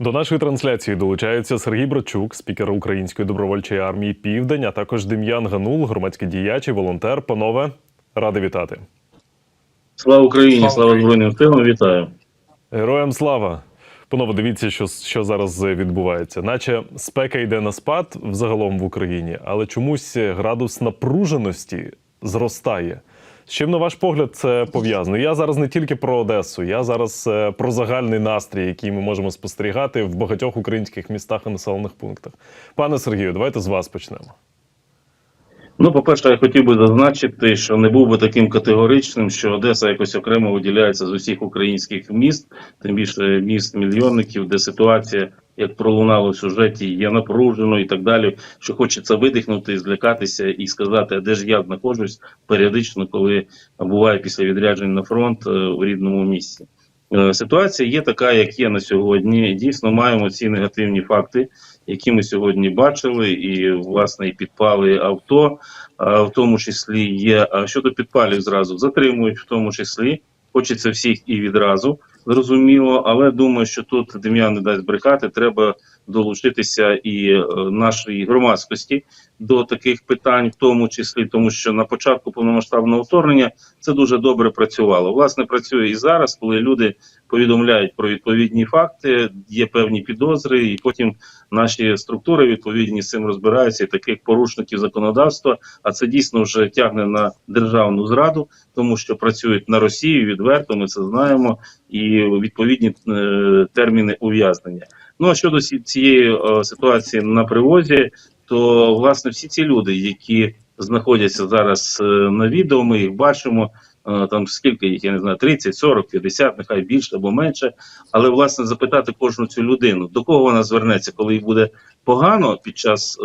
До нашої трансляції долучаються Сергій Брачук, спікер Української добровольчої армії Південь, а також Дем'ян Ганул, громадський діяч і волонтер. Панове, радий вітати. Слава Україні, Слава. Збройним силам, вітаю. Героям слава! Панове, дивіться, що, що зараз відбувається. Наче спека йде на спад взагалом в Україні, але чомусь градус напруженості зростає. З чим, на ваш погляд, це пов'язано? Я зараз не тільки про Одесу, я зараз е, про загальний настрій, який ми можемо спостерігати в багатьох українських містах і населених пунктах. Пане Сергію, давайте з вас почнемо. Ну, по-перше, я хотів би зазначити, що не був би таким категоричним, що Одеса якось окремо виділяється з усіх українських міст, тим більше міст мільйонників, де ситуація, як пролунало в сюжеті, є напруженою і так далі. Що хочеться видихнути, злякатися і сказати, де ж я знаходжусь періодично, коли буває після відряджень на фронт е, у рідному місці. Е, Ситуація є така, як є на сьогодні. Дійсно, маємо ці негативні факти, які ми сьогодні бачили, і власне і підпали авто, в тому числі є. А щодо підпалів зразу затримують, в тому числі. Хочеться всіх і відразу, зрозуміло, але думаю, що тут Дем'ян не дасть брехати. Треба долучитися і е, нашої громадськості до таких питань, в тому числі, тому що на початку повномасштабного вторгнення це дуже добре працювало. Власне, працює і зараз, коли люди повідомляють про відповідні факти, є певні підозри, і потім наші структури відповідні з цим розбираються. І таких порушників законодавства, а це дійсно вже тягне на державну зраду, тому що працюють на Росію відверто. Ми це знаємо, і відповідні е, терміни ув'язнення. Ну а щодо цієї е, ситуації на привозі, то власне всі ці люди, які знаходяться зараз е, на відео, ми їх бачимо. е, Там скільки їх, я не знаю, 30, 40, 50, нехай більше або менше. Але власне запитати кожну цю людину, до кого вона звернеться, коли їй буде погано під час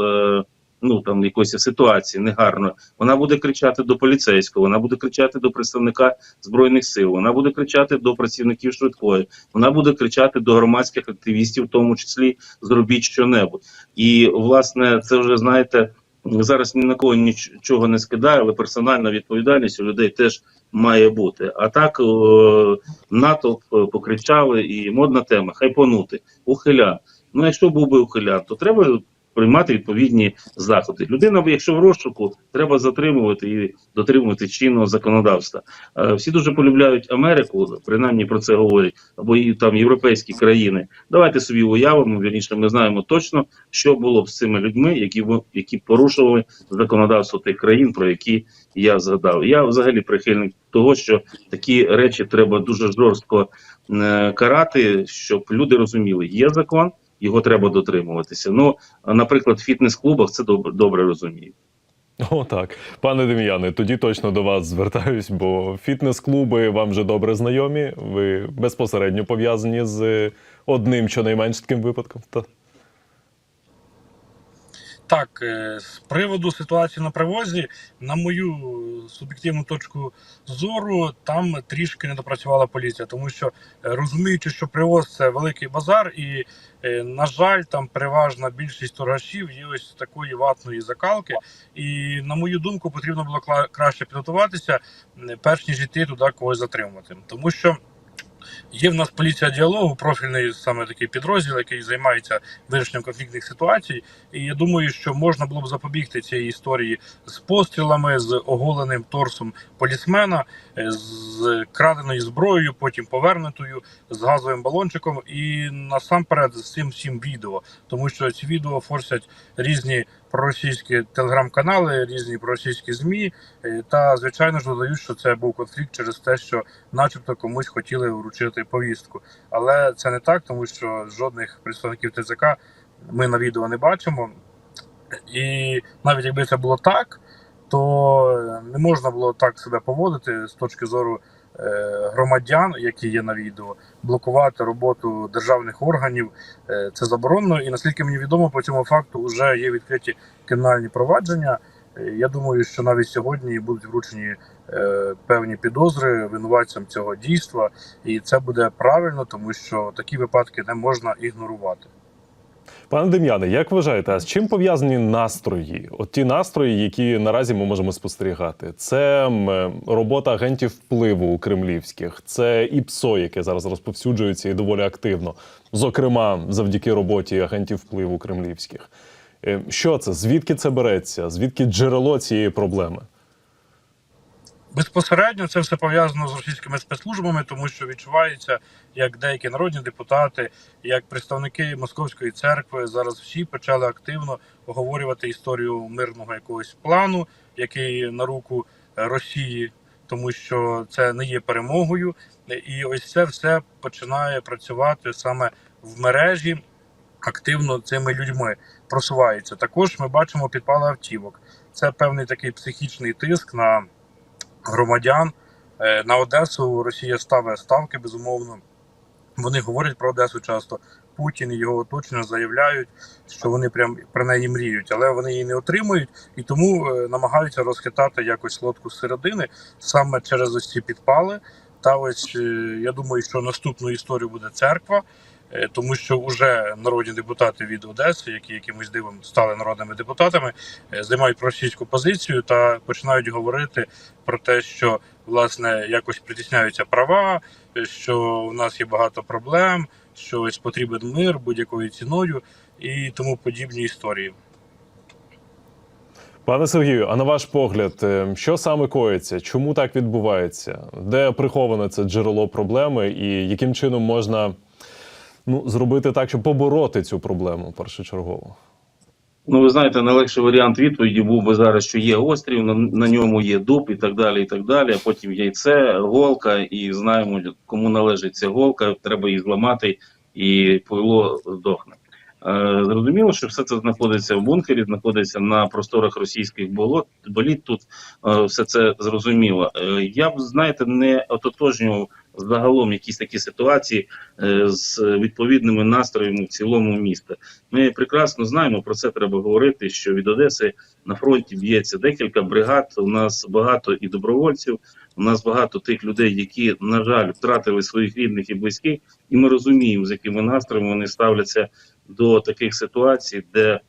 ну там якоїсь ситуації негарно, вона буде кричати до поліцейського, вона буде кричати до представника збройних сил, вона буде кричати до працівників швидкої, вона буде кричати до громадських активістів, в тому числі зробіть щонебудь. І власне це вже знаєте. Зараз ні на кого нічого не скидає, але персональна відповідальність у людей теж має бути. А так о, натовп е, покричали, і модна тема хайпонути, ухилян. Ну, якщо був би ухилян, то треба приймати відповідні заходи. Людина, якщо в розшуку, треба затримувати і дотримувати чинного законодавства. Е, Всі дуже полюбляють Америку, принаймні про це говорять, або і там європейські країни. Давайте собі уявимо. Вірніше, ми знаємо точно, що було б з цими людьми, які які порушували законодавство тих країн, про які я згадав. Я взагалі прихильник того, що такі речі треба дуже жорстко е, карати, щоб люди розуміли, є закон. Його треба дотримуватися. Ну, наприклад, в фітнес-клубах це добре, добре розуміють. О, так. Пане Дем'яне, тоді точно до вас звертаюсь, бо фітнес-клуби вам вже добре знайомі. Ви безпосередньо пов'язані з одним, щонайменш таким випадком. Та. Так, е, з приводу ситуації на привозі, на мою суб'єктивну точку зору, там трішки не допрацювала поліція, тому що е, розуміючи, що привоз це великий базар, і е, на жаль, там переважна більшість торгашів є ось такої ватної закалки. І на мою думку, потрібно було краще підготуватися, перш ніж йти туди когось затримувати, тому що. Є в нас поліція діалогу, профільний саме такий підрозділ, який займається вирішенням конфліктних ситуацій. І я думаю, що можна було б запобігти цій історії з пострілами, з оголеним торсом полісмена, е, з краденою зброєю, потім повернутою, з газовим балончиком, і насамперед з цим всім відео, тому що ці відео форсять різні проросійські телеграм-канали, різні проросійські змі, е, та звичайно ж додають, що це був конфлікт через те, що, начебто, комусь хотіли вручити повістку. Але це не так, тому що жодних представників ТЦК ми на відео не бачимо. І навіть якби це було так, то не можна було так себе поводити з точки зору е, громадян, які є на відео, блокувати роботу державних органів. Е, це заборонено. І наскільки мені відомо, по цьому факту вже є відкриті кримінальні провадження. Е, Я думаю, що навіть сьогодні будуть вручені е, певні підозри винуватцям цього дійства, і це буде правильно, тому що такі випадки не можна ігнорувати. Пане Дем'яне, як вважаєте, а з чим пов'язані настрої? От ті настрої, які наразі ми можемо спостерігати, це е, робота агентів впливу кремлівських, це ІПСО, яке зараз розповсюджується і доволі активно, зокрема завдяки роботі агентів впливу кремлівських. Е, Що це? Звідки це береться? Звідки джерело цієї проблеми? Безпосередньо це все пов'язано з російськими спецслужбами, тому що відчувається, як деякі народні депутати, як представники московської церкви зараз всі почали активно оговорювати історію мирного якогось плану, який на руку Росії, тому що це не є перемогою. І ось це все починає працювати саме в мережі. Активно цими людьми просувається. Також ми бачимо підпали автівок. Це певний такий психічний тиск на громадян. Е, На Одесу Росія ставить ставки, безумовно. Вони говорять про Одесу часто. Путін і його оточення заявляють, що вони прям про неї мріють, але вони її не отримують і тому е, намагаються розхитати якось лодку з середини саме через ось ці підпали. Та ось е, я думаю, що наступною історією буде церква, тому що вже народні депутати від Одеси, які якимось дивом стали народними депутатами, е, займають російську позицію та починають говорити про те, що власне якось притісняються права, е, що у нас є багато проблем, що ось потрібен мир будь-якою ціною і тому подібні історії. Пане Сергію, а на ваш погляд, е, що саме коїться? Чому так відбувається? Де приховане це джерело проблеми, і яким чином можна ну, зробити так, щоб побороти цю проблему першочергово? Ну, ви знаєте, найлегший варіант відповіді був би зараз, що є острів, на, на ньому є дуб і так далі. і так далі. А потім яйце, голка, і знаємо, кому належить ця голка, треба її зламати, і пойло здохне. Е, зрозуміло, що все це знаходиться в бункері, знаходиться на просторах російських болот, боліт. Тут е, все це зрозуміло. Е, я б знаєте, не ототожнював загалом якісь такі ситуації з відповідними настроями в цілому міста. Ми прекрасно знаємо про це. Треба говорити. Що від Одеси на фронті б'ється декілька бригад. У нас багато і добровольців. У нас багато тих людей, які на жаль втратили своїх рідних і близьких, і ми розуміємо, з якими настроями вони ставляться до таких ситуацій, де е,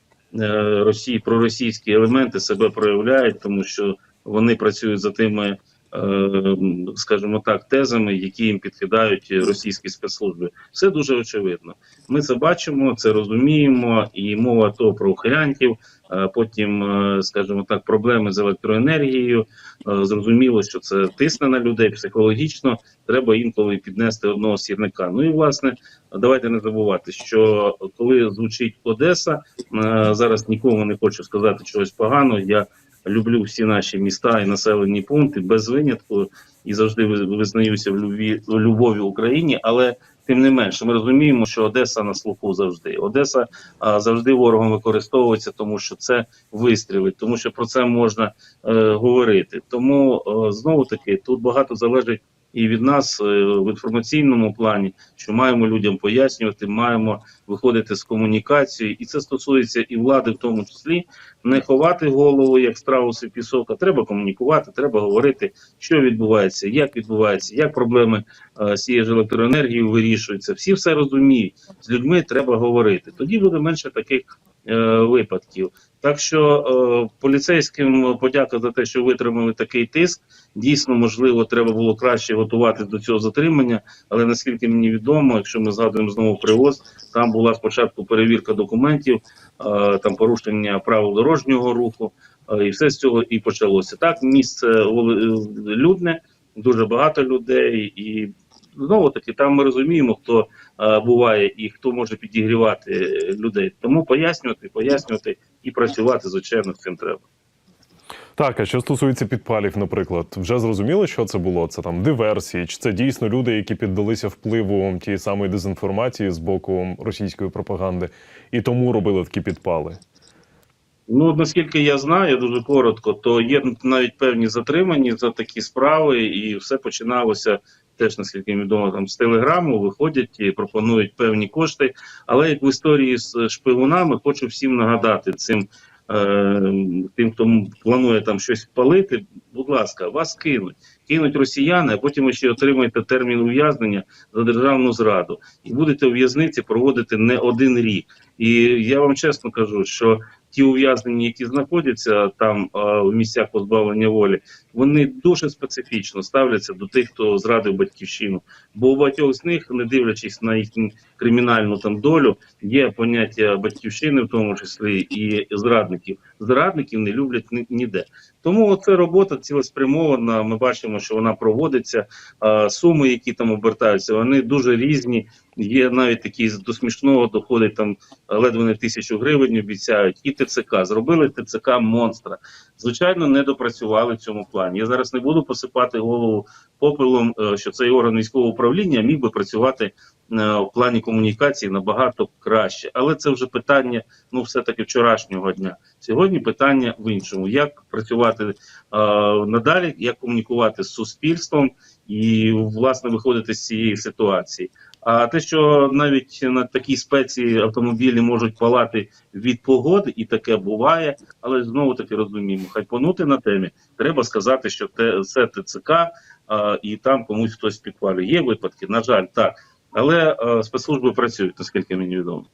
Росії проросійські елементи себе проявляють, тому що вони працюють за тими. Е, Скажімо так, тезами, які їм підкидають російські спецслужби, все дуже очевидно. Ми це бачимо, це розуміємо, і мова то про ухилянтів, е, потім, е, скажімо так, проблеми з електроенергією. Е, Зрозуміло, що це тисне на людей психологічно. Треба інколи піднести одного сірника. Ну і власне, давайте не забувати, що коли звучить Одеса, зараз нікому не хочу сказати чогось поганого. Я люблю всі наші міста і населені пункти без винятку і завжди ви- визнаюся в любві в любові Україні, але. Тим не менше, ми розуміємо, що Одеса на слуху завжди. Одеса а, завжди ворогом використовується, тому що це вистрілить, тому що про це можна е, говорити. Тому е, знову таки тут багато залежить і від нас е, в інформаційному плані, що маємо людям пояснювати, маємо виходити з комунікацією, і це стосується і влади, в тому числі не ховати голову як страуси пісок, а треба комунікувати, треба говорити, що відбувається, як відбувається, як проблеми е, з цією електроенергією вирішуються. Всі все розуміють. З людьми треба говорити. Тоді буде менше таких е, випадків. Так що е, поліцейським подяка за те, що витримали такий тиск. Дійсно, можливо, треба було краще готуватись до цього затримання, але наскільки мені відомо, якщо ми згадуємо знову привоз, там була спочатку перевірка документів, там порушення правил дорожнього руху, і все з цього і почалося. Так, місце людне, дуже багато людей, і знову таки там ми розуміємо, хто буває і хто може підігрівати е, людей. Тому пояснювати, пояснювати і працювати, звичайно, з цим треба. Так, а що стосується підпалів, наприклад, вже зрозуміло, що це було? Це там диверсії, чи це дійсно люди, які піддалися впливу тієї самої дезінформації з боку російської пропаганди, і тому робили такі підпали? Ну, наскільки я знаю, дуже коротко, то є навіть певні затримані за такі справи, і все починалося теж, наскільки відомо, там з телеграму виходять і пропонують певні кошти. Але як в історії з шпигунами, хочу всім нагадати цим тим, хто планує там щось палити, будь ласка, вас кинуть. Кинуть росіяни, а потім ви ще отримаєте термін ув'язнення за державну зраду. І будете у в'язниці проводити не один рік. І я вам чесно кажу, що ті ув'язнені, які знаходяться там в місцях позбавлення волі, вони дуже специфічно ставляться до тих, хто зрадив батьківщину. Бо у багатьох з них, не дивлячись на їхню кримінальну там долю, є поняття батьківщини, в тому числі і зрадників. Зрадників не люблять ні- ніде. Тому це робота цілеспрямована. Ми бачимо, що вона проводиться. Суми, які там обертаються, вони дуже різні. Є навіть такі до смішного доходить там ледве не тисячу гривень. Обіцяють і ТЦК зробили ТЦК монстра. Звичайно, не допрацювали в цьому плані. Я зараз не буду посипати голову попелом, е, що цей орган військового управління міг би працювати в плані комунікації набагато краще. Але це вже питання, ну все таки вчорашнього дня. Сьогодні питання в іншому: як працювати е, надалі, як комунікувати з суспільством і власне виходити з цієї ситуації. А те, що навіть на такій спеці автомобілі можуть палати від погоди, і таке буває, але знову таки розуміємо, хайпонути на темі. Треба сказати, що це ТЦК, а, і там комусь хтось підпалює. Є випадки, на жаль, так. Але а, спецслужби працюють, наскільки мені відомо.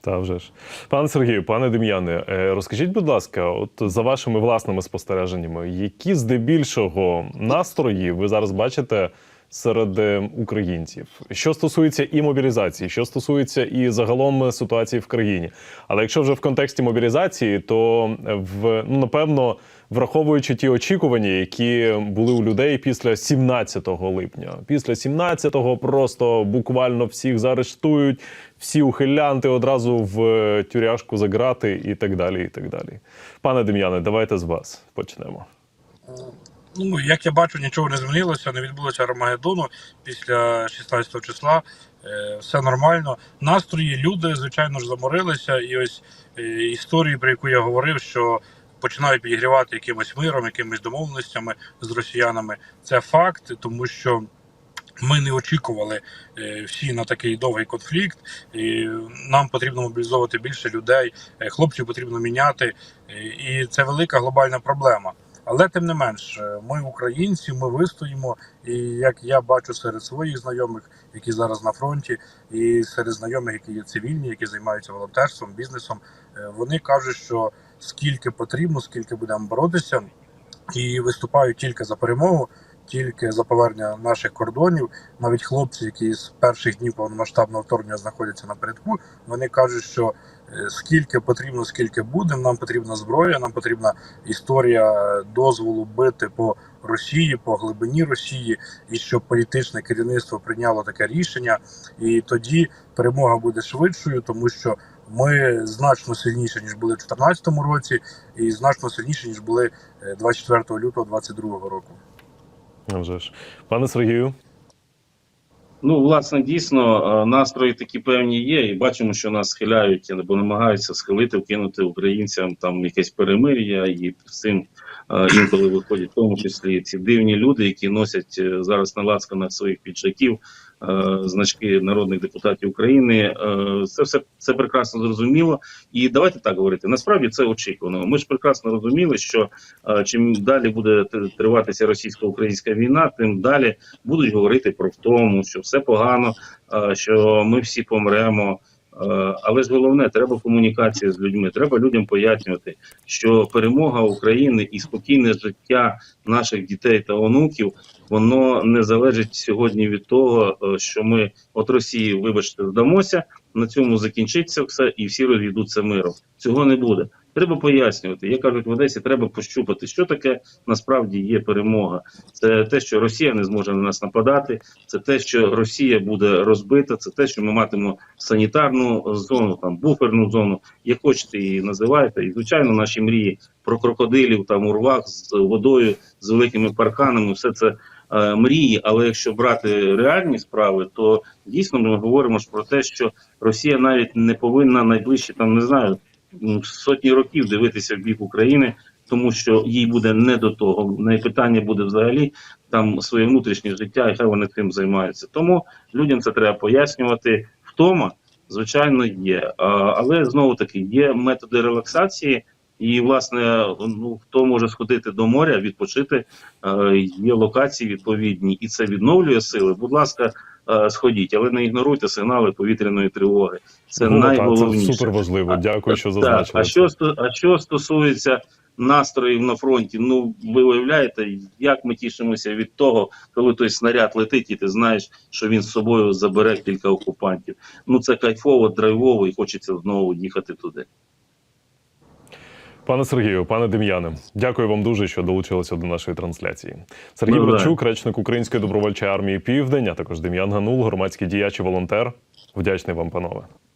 Та вже ж. Пане Сергію, пане Дем'яне, е, розкажіть, будь ласка, от за вашими власними спостереженнями, які здебільшого настрої ви зараз бачите серед е, українців? Що стосується і мобілізації, що стосується і загалом ситуації в країні. Але якщо вже в контексті мобілізації, то в ну напевно, враховуючи ті очікування, які були у людей після 17 липня, після 17-го просто буквально всіх заарештують, всі ухилянти одразу в е, тюряшку за грати і так далі. І так далі. Пане Дем'яне, давайте з вас почнемо. Ну, як я бачу, нічого не змінилося, не відбулося Армагеддону після 16 числа. Е, Все нормально. Настрої, люди, звичайно ж, заморилися. І ось е, історії, про яку я говорив, що починають підігрівати якимось миром, якимись домовленостями з росіянами. Це факт, тому що. Ми не очікували е, всі на такий довгий конфлікт. І нам потрібно мобілізовувати більше людей, е, хлопців потрібно міняти, е, і це велика глобальна проблема. Але тим не менш, ми українці, ми вистоїмо. І як я бачу серед своїх знайомих, які зараз на фронті, і серед знайомих, які є цивільні, які займаються волонтерством, бізнесом, вони кажуть, що скільки потрібно, скільки будемо боротися, і виступають тільки за перемогу, тільки за повернення наших кордонів. Навіть хлопці, які з перших днів повномасштабного вторгнення знаходяться напередку, вони кажуть, що е, скільки потрібно, скільки буде, нам потрібна зброя, нам потрібна історія дозволу бити по Росії, по глибині Росії, і щоб політичне керівництво прийняло таке рішення, і тоді перемога буде швидшою, тому що ми значно сильніші ніж були в 2014 році, і значно сильніші ніж були е, 24 лютого 2022 року. Вже ж. Пане Сергію, Ну, власне, дійсно, е, настрої такі певні є, і бачимо, що нас схиляють або намагаються схилити, вкинути українцям там якесь перемир'я, і з цим е, інколи виходять, в тому числі ці дивні люди, які носять е, зараз на лацканах своїх піджаків е, значки народних депутатів України. Е, Це все це прекрасно зрозуміло. І давайте так говорити. Насправді це очікувано. Ми ж прекрасно розуміли, що чим далі буде триватися російсько-українська війна, тим далі будуть говорити про втому, що все погано, що ми всі помремо. Е, Але ж головне, треба комунікація з людьми. Треба людям пояснювати, що перемога України і спокійне життя наших дітей та онуків воно не залежить сьогодні від того, е, що ми от Росії, вибачте, здамося. На цьому закінчиться все, і всі розійдуться миром. Цього не буде. Треба пояснювати. Як кажуть в Одесі, треба пощупати, що таке насправді є перемога. Це те, що Росія не зможе на нас нападати. Це те, що Росія буде розбита. Це те, що ми матимемо санітарну зону, там буферну зону, як хочете її називайте. І звичайно, наші мрії про крокодилів там у рвах з водою, з великими парканами, все це е, мрії. Але якщо брати реальні справи, то дійсно ми говоримо ж про те, що Росія навіть не повинна найближчі там не знаю сотні років дивитися в бік України. Тому що їй буде не до того. В неї питання буде взагалі там своє внутрішнє життя, і хай вони цим займаються. Тому людям це треба пояснювати. Втома, звичайно, є. Але знову таки є методи релаксації, І, власне, ну хто може сходити до моря, відпочити, е, є локації відповідні, і це відновлює сили. Будь ласка, е, сходіть, але не ігноруйте сигнали повітряної тривоги. Це Ну, найголовніше. Це супер важливо. Дякую, що Так, а що а що стосується настроїв на фронті? Ну ви уявляєте, як ми тішимося від того, коли той снаряд летить, і ти знаєш, що він з собою забере кілька окупантів. Ну це кайфово, драйвово, і хочеться знову їхати туди. Пане Сергію, пане Дем'яне, дякую вам дуже, що долучилися до нашої трансляції. Сергій Брачук, да. Речник Української добровольчої армії Південь, а також Дем'ян Ганул, громадський діяч і волонтер. Вдячний вам, панове.